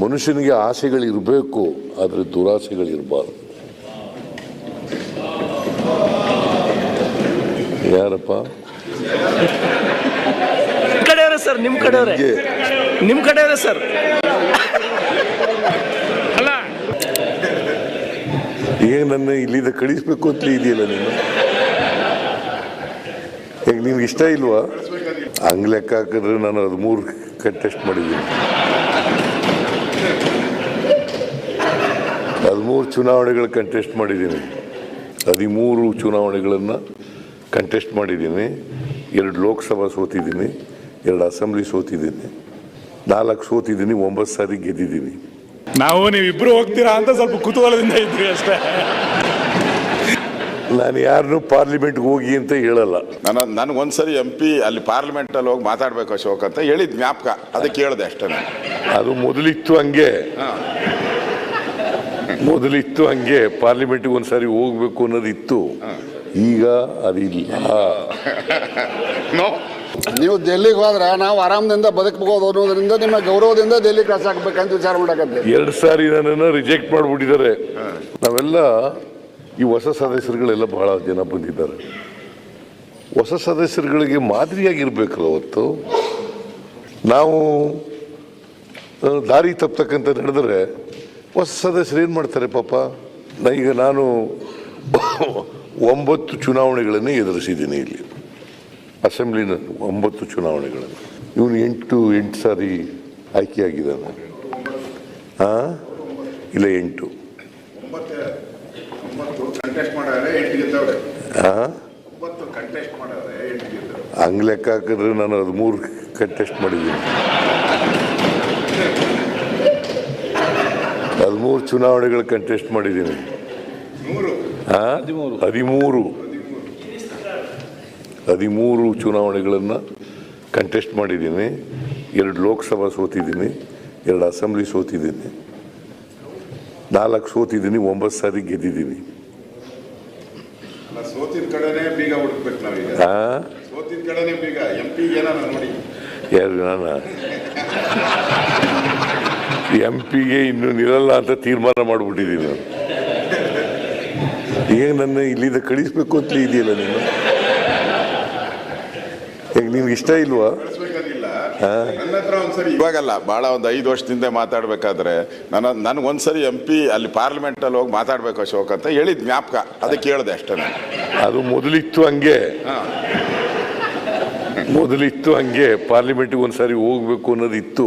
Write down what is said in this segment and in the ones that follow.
ಮನುಷ್ಯನಿಗೆ ಆಸೆಗಳಿರಬೇಕು ಆದರೆ ದುರಾಸೆಗಳಿರಬಾರ್ದು. ಯಾರಪ್ಪ? ನಿಮ್ಮ ಕಡೆಯವರೇ ಸರ್ ನಿಮ್ ಕಡೆಯವರೇ. ನಿಮ್ಮ ನಿಮ್ ಕಡೆಯವರೇ ಸರ್. ಅಲ್ಲ. ಈಗ ನನ್ನ ಇಲ್ಲಿಂದ ಕಳಿಸ್ಬೇಕು ಅಂತ ಇದೆಯಲ್ಲ ನೀನು? ಈಗ ನಿಮ್ಗೆ ಇಷ್ಟ ಇಲ್ವಾ? ಹಂಗ್ ಲೆಕ್ಕ ಹಾಕಿದ್ರೆ ನಾನು ಹದಿಮೂರು ಕಂಟೆಸ್ಟ್ ಮಾಡಿದ್ದೀನಿ. ಹದಿಮೂರು ಚುನಾವಣೆಗಳು ಕಂಟೆಸ್ಟ್ ಮಾಡಿದ್ದೀನಿ. ಹದಿಮೂರು ಚುನಾವಣೆಗಳನ್ನು ಕಂಟೆಸ್ಟ್ ಮಾಡಿದ್ದೀನಿ. ಎರಡು ಲೋಕಸಭಾ ಸೋತಿದ್ದೀನಿ ಎರಡು ಅಸೆಂಬ್ಲಿ ಸೋತಿದ್ದೀನಿ. ನಾಲ್ಕು ಸೋತಿದ್ದೀನಿ ಒಂಬತ್ತು ಸಾರಿ ಗೆದ್ದಿದ್ದೀನಿ. ನಾವು ನೀವಿಬ್ಬರು ಹೋಗ್ತೀರಾ ಅಂತ ಸ್ವಲ್ಪ ಕುತೂಹಲದಿಂದ ಇದ್ವಿ ಅಷ್ಟೇ. ನಾನು ಯಾರನ್ನು ಪಾರ್ಲಿಮೆಂಟ್ಗೆ ಹೋಗಿ ಅಂತ ಹೇಳಲ್ಲ. ನಾನು ನನಗೊಂದ್ಸರಿ ಎಂ ಪಿ ಅಲ್ಲಿ ಪಾರ್ಲಿಮೆಂಟಲ್ಲಿ ಹೋಗಿ ಮಾತಾಡ್ಬೇಕು ಅಶೋಕ್ ಅಂತ ಹೇಳಿದ್ ಜ್ಞಾಪಕ. ಅದಕ್ಕೆ ಕೇಳಿದೆ ಅಷ್ಟೇ ನಾನು. ಅದು ಮೊದಲಿತ್ತು ಹಂಗೆ. ಮೊದಲಿತ್ತು ಹಂಗೆ ಪಾರ್ಲಿಮೆಂಟ್ಗೆ ಒಂದ್ಸಾರಿ ಹೋಗ್ಬೇಕು ಅನ್ನೋದಿತ್ತು. ಈಗ ಅದಿಲ್ಲ. ನೋ ನೀವು ಡೆಲ್ಲಿಗೆ ಹೋದ್ರೆ ನಾವು ಆರಾಮದಿಂದ ಬದುಕಬಹುದು ಅನ್ನೋದ್ರಿಂದ ನಿಮ್ಮ ಗೌರವದಿಂದ ಡೆಲ್ಲಿ ಕ್ರಾಸ್ ಹಾಕ್ಬೇಕಂತ ವಿಚಾರ ಮಾಡಕತ್ತೆ ಎರಡು ಸಾರಿ ನನ್ನನ್ನು ರಿಜೆಕ್ಟ್ ಮಾಡಿಬಿಟ್ಟಿದ್ದಾರೆ. ನಾವೆಲ್ಲ ಈ ಹೊಸ ಸದಸ್ಯರುಗಳೆಲ್ಲ ಬಹಳ ಜನ ಬಂದಿದ್ದಾರೆ. ಹೊಸ ಸದಸ್ಯರುಗಳಿಗೆ ಮಾದರಿಯಾಗಿರ್ಬೇಕಲ್ಲ ಅವತ್ತು ನಾವು ದಾರಿ ತಪ್ಪತಕ್ಕಂಥ ನಡೆದರೆ ಹೊಸ ಸದಸ್ಯರು ಏನು ಮಾಡ್ತಾರೆ ಪಾಪ? ಈಗ ನಾನು ಒಂಬತ್ತು ಚುನಾವಣೆಗಳನ್ನು ಎದುರಿಸಿದ್ದೀನಿ ಇಲ್ಲಿ. ಅಸೆಂಬ್ಲಿನ ಒಂಬತ್ತು ಚುನಾವಣೆಗಳನ್ನು. ಇವನು ಎಂಟು ಎಂಟು ಸಾರಿ ಆಯ್ಕೆಯಾಗಿದ್ದಾನೆ ಹಾಂ ಇಲ್ಲ, ಎಂಟು. ಹಂಗ್ ಲೆಕ್ಕ ಹಾಕಿದ್ರೆ ನಾನು ಹದಿಮೂರು ಕಂಟೆಸ್ಟ್ ಮಾಡಿದ್ದೀನಿ. ಹದಿಮೂರು ಚುನಾವಣೆಗಳು ಕಂಟೆಸ್ಟ್ ಮಾಡಿದ್ದೀನಿ. ಹದಿಮೂರು. ಹದಿಮೂರು. ಚುನಾವಣೆಗಳನ್ನು ಕಂಟೆಸ್ಟ್ ಮಾಡಿದ್ದೀನಿ. ಎರಡು ಲೋಕಸಭಾ ಸೋತಿದ್ದೀನಿ ಎರಡು ಅಸೆಂಬ್ಲಿ ಸೋತಿದ್ದೀನಿ. ನಾಲ್ಕು ಸೋತಿದ್ದೀನಿ ಒಂಬತ್ತು ಸಾರಿ ಗೆದ್ದಿದ್ದೀನಿ. ಯಾರು ನಾನು? ಎಂ ಪಿಗೆ ಇನ್ನು ನಿಲ್ಲಲ್ಲ ಅಂತ ತೀರ್ಮಾನ ಮಾಡಿಬಿಟ್ಟಿದ್ದೀನಿ ನಾನು. ಈಗ ನನ್ನ ಇಲ್ಲಿಂದ ಕಳಿಸ್ಬೇಕು ಅಂತ ಇದೆಯಲ್ಲ ನೀನು? ಈಗ ನಿಮ್ಗೆ ಇಷ್ಟ ಇಲ್ವಾ? ಇವಾಗಲ್ಲ ಭಾಳ ಒಂದು ಐದು ವರ್ಷದಿಂದ ಮಾತಾಡ್ಬೇಕಾದ್ರೆ ನನ್ನ ನನಗೊಂದ್ಸರಿ ಎಂ ಪಿ ಅಲ್ಲಿ ಪಾರ್ಲಿಮೆಂಟಲ್ಲಿ ಹೋಗಿ ಮಾತಾಡ್ಬೇಕು ಅಶೋಕ್ ಅಂತ ಹೇಳಿದ್ ಜ್ಞಾಪಕ. ಅದಕ್ಕೆ ಕೇಳಿದೆ ಅಷ್ಟೇ ನಾನು. ಅದು ಮೊದಲಿತ್ತು ಹಂಗೆ. ಮೊದಲಿತ್ತು ಹಂಗೆ. ಪಾರ್ಲಿಮೆಂಟ್ಗೆ ಒಂದ್ಸರಿ ಹೋಗ್ಬೇಕು ಅನ್ನೋದಿತ್ತು.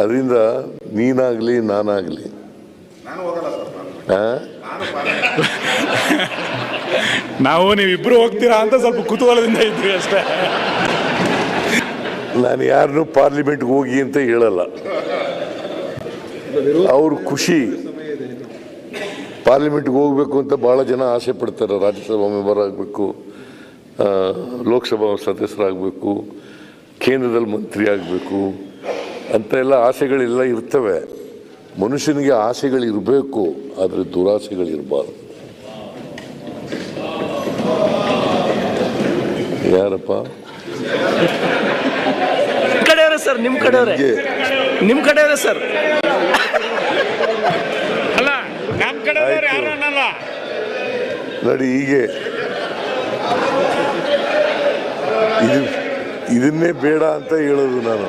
ಅದರಿಂದ ನೀನಾಗಲಿ ನಾನಾಗಲಿ. ನಾನು ಹೋಗಲ್ಲ ಸರ್ ನಾನು. ಹಾಂ ನಾನು ಪಾರ್ಲಿಮೆಂಟ್ ನಾವು ನೀವಿಬ್ರು ಹೋಗ್ತೀರಾ ಅಂತ ಸ್ವಲ್ಪ ಕುತೂಹಲದಿಂದ ಇದ್ವಿ ಅಷ್ಟೇ. ನಾನು ಯಾರನ್ನು ಪಾರ್ಲಿಮೆಂಟ್ಗೆ ಹೋಗಿ ಅಂತ ಹೇಳಲ್ಲ. ಅವ್ರ ಖುಷಿ. ಪಾರ್ಲಿಮೆಂಟ್ಗೆ ಹೋಗ್ಬೇಕು ಅಂತ ಭಾಳ ಜನ ಆಸೆ ಪಡ್ತಾರೆ. ರಾಜ್ಯಸಭಾ ಮೆಂಬರ್ ಆಗಬೇಕು ಲೋಕಸಭಾ ಸದಸ್ಯರಾಗಬೇಕು ಕೇಂದ್ರದಲ್ಲಿ ಮಂತ್ರಿ ಆಗಬೇಕು. ಅಂತ ಎಲ್ಲ ಆಸೆಗಳೆಲ್ಲ ಇರ್ತವೆ. ಮನುಷ್ಯನಿಗೆ ಆಸೆಗಳಿರಬೇಕು ಆದರೆ ದುರಾಸೆಗಳಿರಬಾರ್ದು. ಯಾರಪ್ಪ? ನಿಮ್ಮ ಕಡೆಯವರೇ ಸರ್ ನಿಮ್ಮ ಕಡೆಯವರೇ? ನಿಮ್ಮ ನಿಮ್ ಕಡೆಯವರೇ ಸರ್ ಅಲ್ಲ ನಮ್ಮ ಕಡೆಯವ್ರು ಆಯ್ತು. ಯಾರು ಅನ್ನಲ್ಲ. ನೋಡಿ ಹೀಗೆ. ಇದು ಇದನ್ನೇ ಬೇಡ ಅಂತ ಹೇಳೋದು ನಾನು.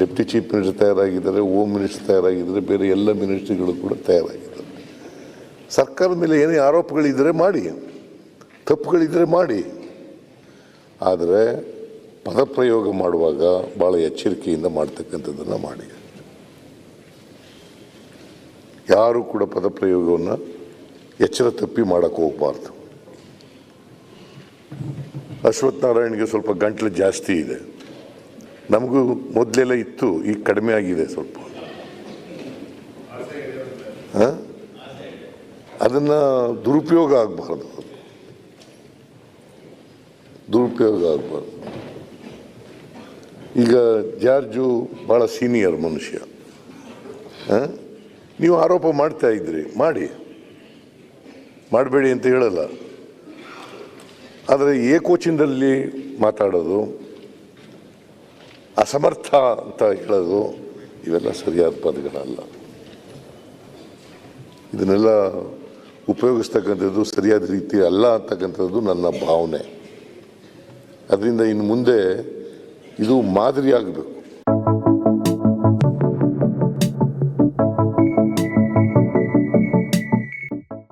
ಡೆಪ್ಟಿ ಚೀಫ್ ಮಿನಿಸ್ಟರ್ ತಯಾರಾಗಿದ್ದಾರೆ ಹೋಮ್ ಮಿನಿಸ್ಟರ್ ತಯಾರಾಗಿದ್ದಾರೆ, ಬೇರೆ ಎಲ್ಲ ಮಿನಿಸ್ಟ್ರಿಗಳು ಕೂಡ ತಯಾರಾಗಿದ್ದಾರೆ. ಸರ್ಕಾರದ ಮೇಲೆ ಏನೇ ಆರೋಪಗಳಿದ್ದರೆ ಮಾಡಿ ತಪ್ಪುಗಳಿದ್ದರೆ ಮಾಡಿ. ಆದರೆ ಪದಪ್ರಯೋಗ ಮಾಡುವಾಗ ಭಾಳ ಎಚ್ಚರಿಕೆಯಿಂದ ಮಾಡ್ತಕ್ಕಂಥದ್ದನ್ನು ಮಾಡಿ. ಯಾರು ಕೂಡ ಪದಪ್ರಯೋಗವನ್ನು ಎಚ್ಚರ ತಪ್ಪಿ ಮಾಡೋಕ್ಕೆ ಹೋಗಬಾರ್ದು. ಅಶ್ವಥ್ ನಾರಾಯಣ್ಗೆ ಸ್ವಲ್ಪ ಗಂಟ್ಲು ಜಾಸ್ತಿ ಇದೆ. ನಮಗೂ ಮೊದಲೆಲ್ಲ ಇತ್ತು, ಈಗ ಕಡಿಮೆ ಆಗಿದೆ ಸ್ವಲ್ಪ. ಅದನ್ನು ದುರುಪಯೋಗ ಆಗಬಾರ್ದು. ದುರುಪಯೋಗ ಆಗಬಾರ್ದು. ಈಗ ಜಾರ್ಜು ಭಾಳ ಸೀನಿಯರ್ ಮನುಷ್ಯ? ನೀವು ಆರೋಪ ಮಾಡ್ತಾ ಇದ್ರಿ, ಮಾಡಿ. ಮಾಡಬೇಡಿ ಅಂತ ಹೇಳಲ್ಲ. ಆದರೆ ಏಕೋಚಿನದಲ್ಲಿ ಮಾತಾಡೋದು ಅಸಮರ್ಥ ಅಂತ ಹೇಳೋದು ಇವೆಲ್ಲ ಸರಿಯಾದ ಪದಗಳಲ್ಲ. ಇದನ್ನೆಲ್ಲ ಉಪಯೋಗಿಸ್ತಕ್ಕಂಥದ್ದು ಸರಿಯಾದ ರೀತಿ ಅಲ್ಲ ಅಂತಕ್ಕಂಥದ್ದು ನನ್ನ ಭಾವನೆ. ಅದರಿಂದ ಇನ್ನು ಮುಂದೆ ಇದು ಮಾದರಿ ಆಗಬೇಕು